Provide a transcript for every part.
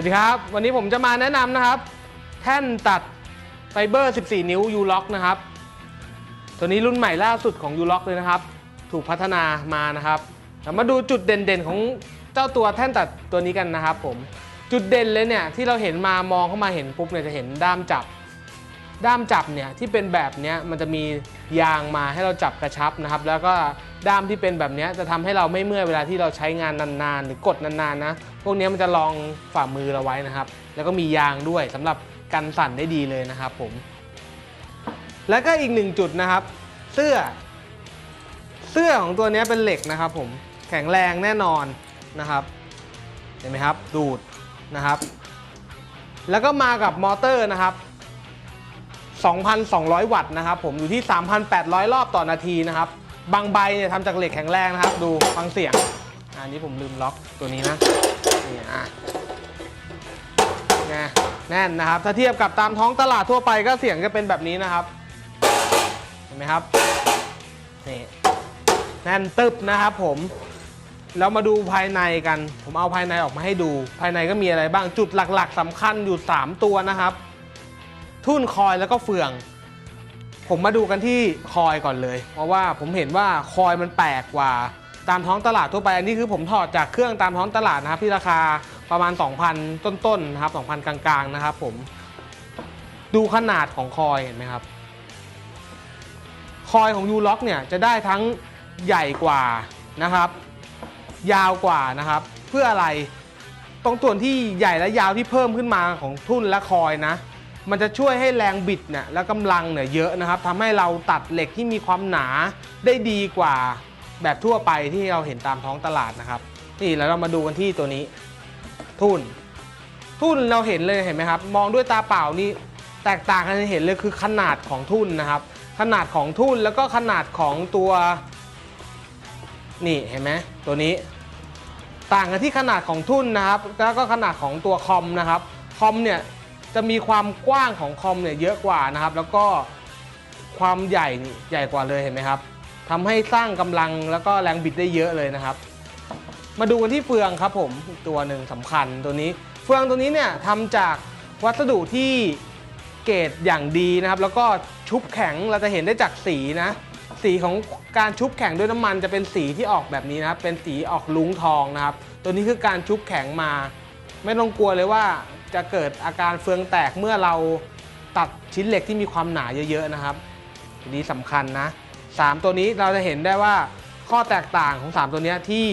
วัสดีครับ วันนี้ผมจะมาแนะนำนะครับ แท่นตัดไฟเบอร์ 14 นิ้ว U Lock นะครับ ตัวนี้รุ่นใหม่ล่าสุดของ U Lock เลยนะครับ ถูกพัฒนามานะครับเรามาดูจุดเด่นๆของเจ้าตัวแท่นตัดตัวนี้กันนะครับ ผมจุดเด่นเลยเนี่ยที่เราเห็นมามองเข้ามาเห็นปุ๊บเนี่ยจะเห็นด้ามจับ ด้ามจับเนี่ยที่เป็นแบบเนี้ยมันจะมียางมาให้เราจับกระชับนะครับ แล้วก็ด้ามที่เป็นแบบนี้จะทำให้เราไม่เมื่อยเวลาที่เราใช้งานนานๆ หรือกดนานๆนะ พวกนี้มันจะรองฝ่ามือเราไว้นะครับ แล้วก็มียางด้วยสำหรับกันสั่นได้ดีเลยนะครับผม แล้วก็อีกหนึ่งจุดนะครับ เสื้อ เสื้อของตัวนี้เป็นเหล็กนะครับ ผมแข็งแรงแน่นอนนะครับ เห็นไหมครับ ดูดนะครับ แล้วก็มากับมอเตอร์นะครับ 2,200 วัตต์นะครับ ผมอยู่ที่ 3,800 รอบต่อนาทีนะครับ บางใบเนี่ยทำจากเหล็กแข็งแรงนะครับ ดูฟังเสียงอันนี้ผมลืมล็อกตัวนี้นะ นี่อะไงแน่นนะครับ ถ้าเทียบกับตามท้องตลาดทั่วไปก็เสียงจะเป็นแบบนี้นะครับ เห็นไหมครับ นี่แน่นตึบนะครับผม แล้วมาดูภายในกัน ผมเอาภายในออกมาให้ดู ภายในก็มีอะไรบ้าง จุดหลัก ๆสำคัญอยู่ 3 ตัวนะครับ ทุ่นคอยแล้วก็เฟือง ผมมาดูกันที่คอยก่อนเลย เพราะว่าผมเห็นว่าคอยมันแปลกกว่า ตามท้องตลาดทั่วไป อันนี้คือผมถอดจากเครื่องตามท้องตลาดนะครับที่ราคาประมาณ 2,000 ต้นๆนะครับ2,000 กลางๆนะครับผมดูขนาดของคอยเห็นไหมครับ คอยของ u l o c k เนี่ยจะได้ทั้งใหญ่กว่านะครับ ยาวกว่านะครับ เพื่ออะไรตรงส่วนที่ใหญ่และยาวที่เพิ่มขึ้นมาของทุ่นและคอยนะมันจะช่วยให้แรงบิดเนี่ยและกำลังเนี่ยเยอะนะครับทำให้เราตัดเหล็กที่มีความหนาได้ดีกว่า แบบทั่วไปที่เราเห็นตามท้องตลาดนะครับ นี่แล้วเรามาดูกันที่ตัวนี้ ทุ่น ทุ่นเราเห็นเลยเห็นไหมครับ มองด้วยตาเปล่านี่แตกต่างกันเห็นเลยคือขนาดของทุ่นนะครับ ขนาดของทุ่นแล้วก็ขนาดของตัวนี่เห็นไหมตัวนี้ ต่างกันที่ขนาดของทุ่นนะครับแล้วก็ขนาดของตัวคอมนะครับคอมเนี่ยจะมีความกว้างของคอมเนี่ยเยอะกว่านะครับ แล้วก็ความใหญ่นี่ใหญ่กว่าเลยเห็นไหมครับ ทำให้สร้างกำลังแล้วก็แรงบิดได้เยอะเลยนะครับ มาดูกันที่เฟืองครับผมตัวหนึ่งสำคัญตัวนี้ เฟืองตัวนี้เนี่ยทำจากวัสดุที่เกรดอย่างดีนะครับ แล้วก็ชุบแข็งเราจะเห็นได้จากสีนะ สีของการชุบแข็งด้วยน้ำมันจะเป็นสีที่ออกแบบนี้นะครับเป็นสีออกลุ้งทองนะครับ ตัวนี้คือการชุบแข็งมา ไม่ต้องกลัวเลยว่าจะเกิดอาการเฟืองแตกเมื่อเราตัดชิ้นเหล็กที่มีความหนาเยอะๆนะครับอันนี้สำคัญนะ 3 ตัวนี้เราจะเห็นได้ว่าข้อแตกต่างของ 3 ตัวนี้ที่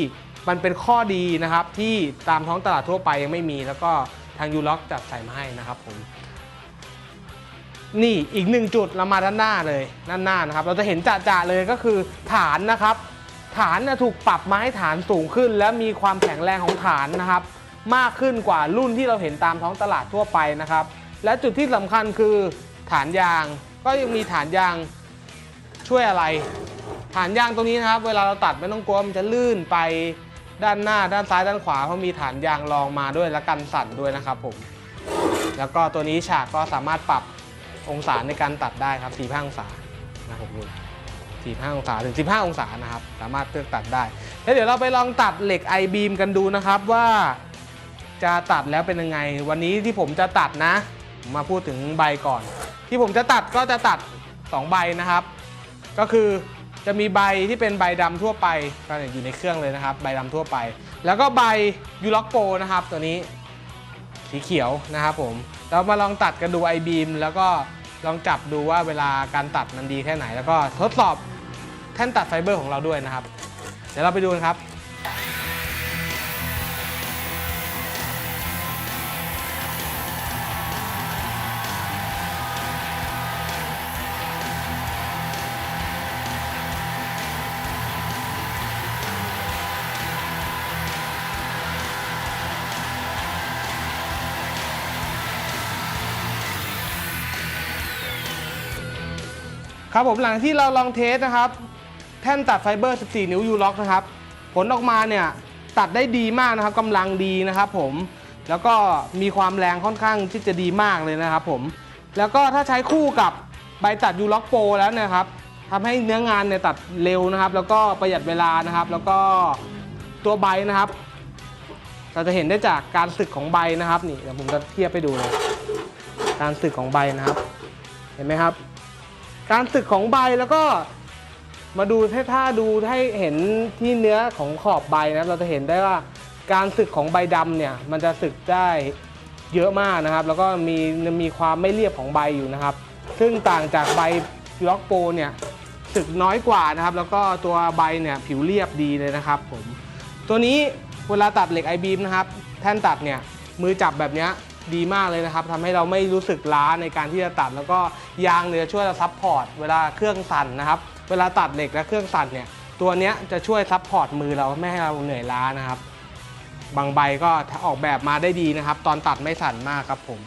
มันเป็นข้อดีนะครับที่ตามท้องตลาดทั่วไปยังไม่มี แล้วก็ทางยูล็อกจัดใส่มาให้นะครับผมนี่อีกหนึ่งจุดเรามาด้านหน้าเลยด้านหน้านะครับ เราจะเห็นจ่าๆเลยก็คือฐานนะครับ ฐานถูกปรับมาให้ฐานสูงขึ้น และมีความแข็งแรงของฐานนะครับ มากขึ้นกว่ารุ่นที่เราเห็นตามท้องตลาดทั่วไปนะครับ และจุดที่สำคัญคือฐานยางก็ยังมีฐานยาง ช่วยอะไร ฐานยางตรงนี้นะครับ เวลาเราตัดไม่ต้องกลัวมันจะลื่นไปด้านหน้าด้านซ้ายด้านขวาเพราะมีฐานยางรองมาด้วยและกันสั่นด้วยนะครับผม แล้วก็ตัวนี้ฉากก็สามารถปรับองศาในการตัดได้ครับ45องศานะครับผมนี่45องศาถึง 15 องศานะครับ สามารถเลือกตัดได้ แล้วเดี๋ยวเราไปลองตัดเหล็ก i beam กันดูนะครับว่าจะตัดแล้วเป็นยังไง วันนี้ที่ผมจะตัดนะมมาพูดถึงใบก่อน ที่ผมจะตัดก็จะตัด 2 ใบนะครับ ก็คือจะมีใบที่เป็นใบดำทั่วไปก็อยู่ในเครื่องเลยนะครับ ใบดำทั่วไป แล้วก็ใบยูล็อกโปนะครับ ตัวนี้สีเขียวนะครับผม เรามาลองตัดกันดูไอบีมแล้วก็ลองจับดูว่าเวลาการตัดมันดีแค่ไหน แล้วก็ทดสอบแท่นตัดไฟเบอร์ของเราด้วยนะครับ เดี๋ยวเราไปดูกันครับ ครับผมหลังที่เราลองเทสนะครับแท่นตัดไฟเบอร์ 14 นิ้วยูล็อกนะครับ ผลออกมาเนี่ยตัดได้ดีมากนะครับกำลังดีนะครับผมแล้วก็มีความแรงค่อนข้างที่จะดีมากเลยนะครับผมแล้วก็ถ้าใช้คู่กับใบตัดยูล็อกโปรแล้วเนะครับทำให้เนื้องานเนี่ยตัดเร็วนะครับ แล้วก็ประหยัดเวลานะครับ แล้วก็ตัวใบนะครับ เราจะเห็นได้จากการสึกของใบนะครับนี่เดี๋ยวผมจะเทียบไปดูเลยการสึกของใบนะครับ เห็นไหมครับ การสึกของใบแล้วก็มาดูถ้าถ้าดูให้เห็นที่เนื้อของขอบใบนะเราจะเห็นได้ว่าการสึกของใบดำเนี่ยมันจะสึกได้เยอะมากนะครับ แล้วก็มีมีความไม่เรียบของใบอยู่นะครับ ซึ่งต่างจากใบล็อกโปเนี่ยสึกน้อยกว่านะครับ แล้วก็ตัวใบเนี่ยผิวเรียบดีเลยนะครับผมตัวนี้เวลาตัดเหล็กไอบีมนะครับแท่นตัดเนี่ยมือจับแบบเนี้ย ดีมากเลยนะครับทำให้เราไม่รู้สึกล้าในการที่จะตัด แล้วก็ยางเนี่ยช่วยเราซับพอร์ตเวลาเครื่องสั่นนะครับ เวลาตัดเหล็กและเครื่องสั่นเนี่ยตัวเนี้ยจะช่วยซับพอร์ตมือเราไม่ให้เราเหนื่อยล้านะครับ บางใบก็ออกแบบมาได้ดีนะครับ ตอนตัดไม่สั่นมากครับผม